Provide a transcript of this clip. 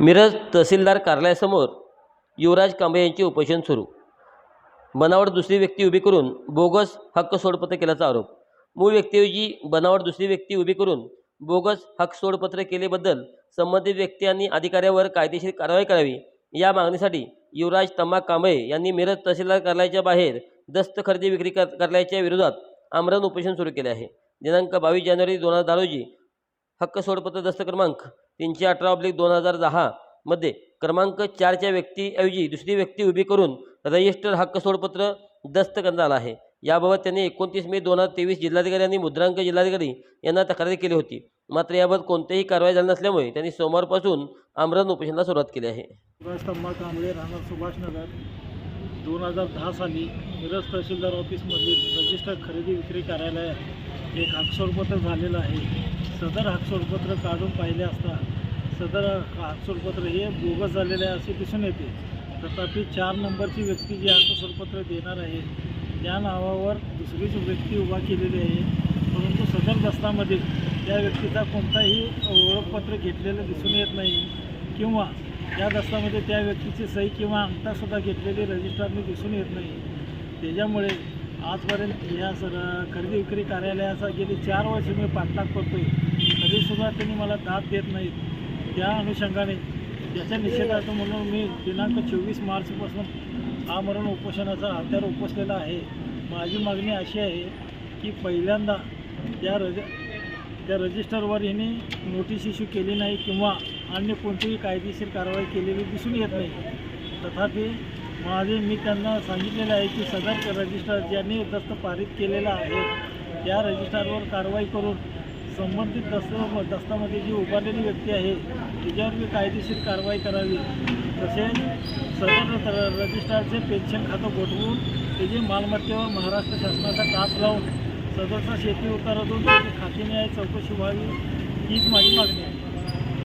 मिरज तहसीलदार कार्यालयासमोर युवराज कांबळे यांचे उपोषण सुरू. बनावट दुसरी व्यक्ती उभी करून बोगस हक्क सोडपत्र केल्याचा आरोप. मूळ व्यक्तीऐवजी बनावट दुसरी व्यक्ती उभी करून बोगस हक्क सोडपत्र केल्याबद्दल संबंधित व्यक्ती आणि अधिकाऱ्यावर कायदेशीर कारवाई करावी या मागणीसाठी युवराज तम्मा कांबळे यांनी मिरज तहसीलदार कार्यालयाच्या बाहेर दस्त खरेदी विक्री कर कार्यालयाच्या विरोधात आमरण उपोषण सुरू केले आहे. दिनांक बावीस जानेवारी दोन हजार दहा रोजी हक्क सोडपत्र दस्त क्रमांक तीनशे अठरा ऑब्लिक दोन हजार दहामध्ये क्रमांक चारच्या व्यक्तीऐवजी दुसरी व्यक्ती उभी करून रजिस्टर हक्क सोडपत्र दस्त करण्यात आला आहे. याबाबत त्यांनी एकोणतीस मे दोन हजार तेवीस जिल्हाधिकारी आणि मुद्रांक जिल्हाधिकारी यांना तक्रार केली होती. मात्र याबाबत कोणतीही कारवाई झाली नसल्यामुळे त्यांनी सोमवारपासून आमरण उपोषणाला सुरुवात केली आहे. स्तंभा कांबळे राहणार सुभाषनगर दोन हजार दहा साली मिरज तहसीलदार ऑफिसमधील रजिस्टर खरेदी विक्री कार्यालयात एक हक्सोडपत्र झालेलं आहे. सदर हक्सोडपत्र काढून पाहिले असता सदर हाकसोडपत्र हे बोगस झालेले आहे असे दिसून येते. तथापि चार नंबरची व्यक्ती जी हाकसोडपत्र देणार आहे त्या नावावर दुसरीच व्यक्ती उभा केलेली आहे. परंतु सदर दस्तामध्ये त्या व्यक्तीचा कोणताही ओळखपत्र घेतलेलं दिसून येत नाही किंवा या दस्तामध्ये त्या व्यक्तीची सही किंवा अंगठासुद्धा घेतलेली रजिस्टरने दिसून येत नाही. त्याच्यामुळे आजपर्यंत या सर खरेदी विक्री कार्यालयाचा गेली चार वर्ष मी पाठलाग करतो आहे तरीसुद्धा त्यांनी मला दाद देत नाहीत. त्या अनुषंगाने याच्या निषेधार्थ म्हणून मी दिनांक चोवीस मार्चपासून आमरण उपोषणाचा हत्यार उपसलेला आहे. माझी मागणी अशी आहे की पहिल्यांदा त्या रज त्या रजिस्टरवर हिने नोटीस इश्यू केली नाही किंवा अन्य कोणतीही कायदेशीर कारवाई केलेली दिसून येत नाही. तथापि माझे मी त्यांना सांगितलेलं आहे की सदर रजिस्टर ज्यांनी दस्त पारित केलेला आहे त्या रजिस्टरवर कारवाई करून संबंधित दस्त दस्तामध्ये जी उभारलेली व्यक्ती आहे तिच्यावर मी कायदेशीर कारवाई करावी. तसेच सदर रजिस्ट्रारचे पेन्शन खातं गोठवून त्याची मालमत्तेवर महाराष्ट्र शासनाचा तास लावून सदरचा शेती उतारातून त्याची खाती न्याय चौकशी व्हावी हीच माझी मागणी आहे.